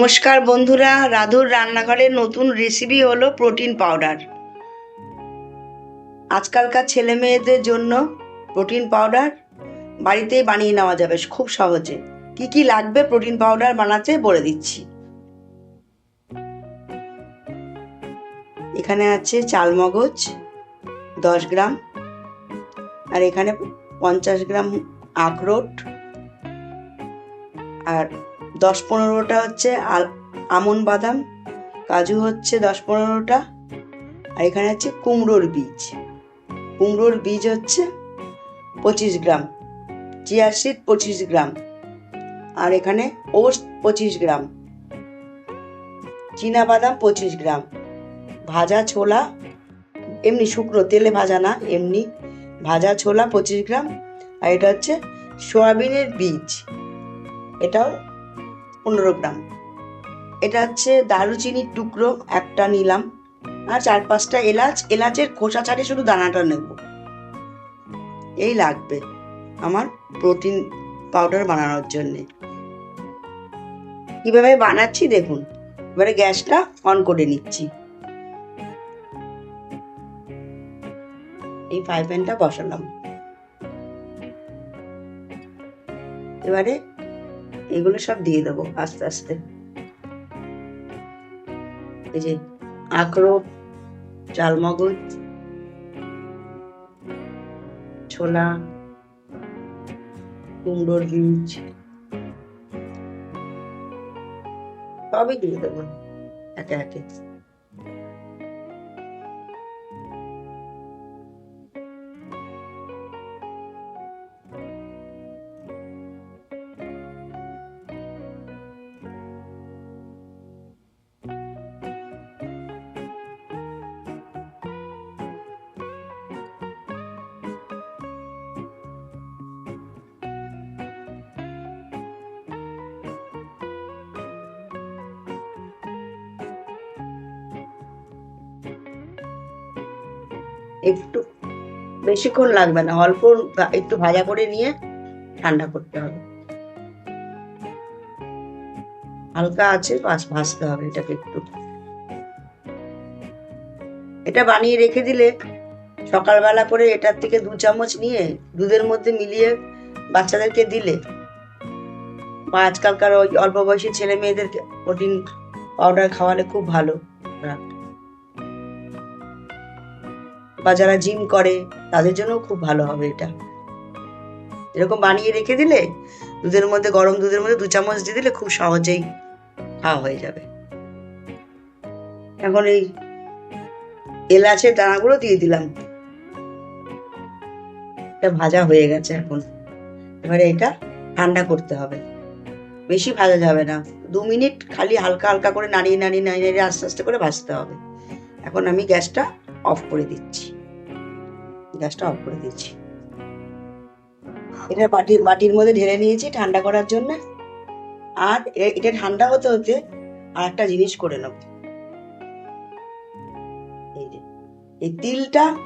নমস্কার বন্ধুরা, রাধুর রান্নাঘরের নতুন রেসিপি হলো প্রোটিন পাউডার আজকালকার ছেলে মেয়েদের জন্য প্রোটিন পাউডার বাড়িতেই বানিয়ে নেওয়া যাবে, খুব সহজে। কি কি লাগবে প্রোটিন পাউডার বানাতে বলে দিচ্ছি। এখানে আছে চালমগজ দশ গ্রাম, আর এখানে পঞ্চাশ গ্রাম আখরোট, আর দশ পনেরোটা হচ্ছে আমন বাদাম, কাজু হচ্ছে দশ পনেরোটা, আর এখানে হচ্ছে কুমড়োর বীজ। কুমড়োর বীজ হচ্ছে পঁচিশ গ্রাম চিয়ার সিড পঁচিশ গ্রাম, আর এখানে ওটস পঁচিশ গ্রাম, চীনা বাদাম পঁচিশ গ্রাম, ভাজা ছোলা, এমনি শুকনো, তেলে ভাজা না, এমনি ভাজা ছোলা পঁচিশ গ্রাম, আর এটা হচ্ছে সোয়াবিনের বীজ। এটাও পনেরো গ্রাম। এটা হচ্ছে দারুচিনির টুকরো, একটা নিলাম। আর চার পাঁচটা এলাচ। এলাচের খোসা ছাড়িয়ে শুধু দানাটা নেব। এই লাগবে আমার প্রোটিন পাউডার বানানোর জন্যে। কীভাবে বানাচ্ছি দেখুন। এবারে গ্যাসটা অন করে নিচ্ছি। এই ফ্রাই প্যানটা বসালাম। এবারে এগুলো সব দিয়ে দেবো আস্তে আস্তে। এই যে আখরোট, চালমগজ, ছোলা, কুমড়োর বীজ, সবই দিয়ে দেবো একে একে। একটু বেশিক্ষণ লাগবে না, অল্প একটু ভাজা করে নিয়ে ঠান্ডা করতে হবে হালকা আছে ভাজতে হবে এটাকে একটু এটা বানিয়ে রেখে দিলে সকালবেলা করে এটার থেকে দু চামচ নিয়ে দুধের মধ্যে মিলিয়ে বাচ্চাদেরকে দিলে, বা আজকালকার ওই অল্প বয়সী ছেলে মেয়েদেরকে প্রোটিন পাউডার খাওয়ালে খুব ভালো। বা যারা জিম করে, তাদের জন্য খুব ভালো হবে এটা। এরকম বানিয়ে রেখে দিলে দুধের মধ্যে, গরম দুধের মধ্যে দু চামচ দিয়ে দিলে খুব সহজেই খাওয়া হয়ে যাবে। এখন এই এলাচের দানাগুলো দিয়ে দিলাম। এটা ভাজা হয়ে গেছে এখন। এবারে এটা ঠান্ডা করতে হবে। বেশি ভাজা যাবে না। দু মিনিট খালি হালকা হালকা করে নাড়িয়ে নাড়িয়ে নাড়িয়ে নাড়িয়ে আস্তে আস্তে করে ভাজতে হবে। এখন আমি গ্যাসটা অফ করে দিচ্ছি। গ্যাসটা অফ করে দিচ্ছি। এটা বাটি বাটির মধ্যে ঢেলে নিয়েছি ঠান্ডা করার জন্য। আর এটা ঠান্ডা হতে হতে আর একটা জিনিস করে নেব। এই এই তিলটা,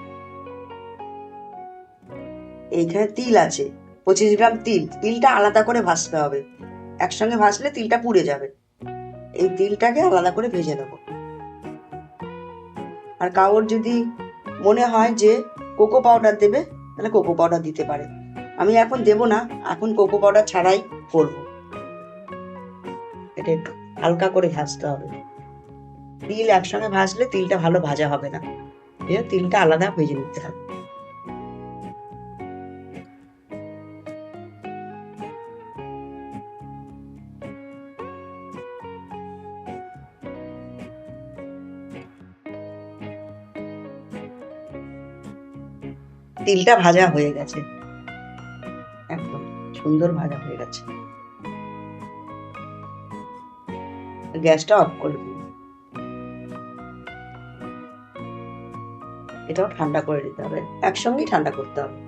এইখানে তিল আছে, পঁচিশ গ্রাম তিল। তিলটা আলাদা করে ভাজতে হবে। একসঙ্গে ভাজলে তিলটা পুড়ে যাবে। এই তিলটাকে আলাদা করে ভেজে নেব। আর কাউর যদি মনে হয় যে কোকো পাউডার দেবে, তাহলে কোকো পাউডার দিতে পারে। আমি এখন দেব না, এখন কোকো পাউডার ছাড়াই করব। এটা একটু হালকা করে ভাজতে হবে। তিল একসঙ্গে ভাজলে তিলটা ভালো ভাজা হবে না। তিলটা আলাদা ভেজে নিতে হবে। তিলটা ভাজা হয়ে গেছে। একদম সুন্দর ভাজা হয়ে গেছে। গ্যাসটা অফ করে এটাও ঠান্ডা করে দিতে হবে। একসঙ্গেই ঠান্ডা করতে হবে।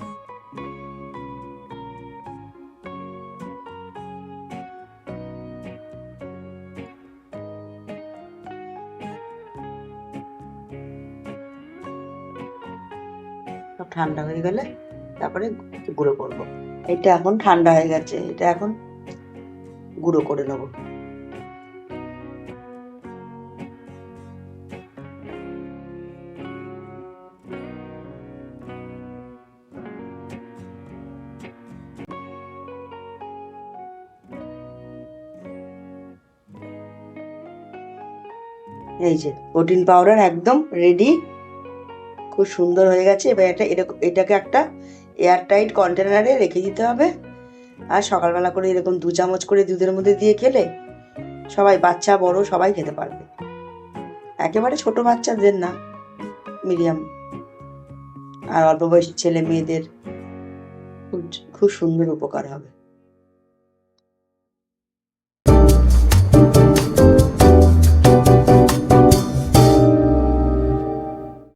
ঠান্ডা হয়ে গেলে তারপরে গুঁড়ো করব। এটা এখন ঠান্ডা হয়ে গেছে, এটা এখন গুঁড়ো করে নেব এই যে প্রোটিন পাউডার একদম রেডি খুব সুন্দর হয়ে গেছে, এবার এটা এটাকে একটা এয়ার টাইট কন্টেনারে রেখে দিতে হবে। আর সকালবেলা করে এরকম দু চামচ করে দুধের মধ্যে দিয়ে খেলে সবাই, বাচ্চা, বড়, সবাই খেতে পারবে। একেবারে ছোট বাচ্চাদের না, মিডিয়াম। আর অল্প বয়সী ছেলে মেয়েদের, খুব সুন্দর উপকার হবে।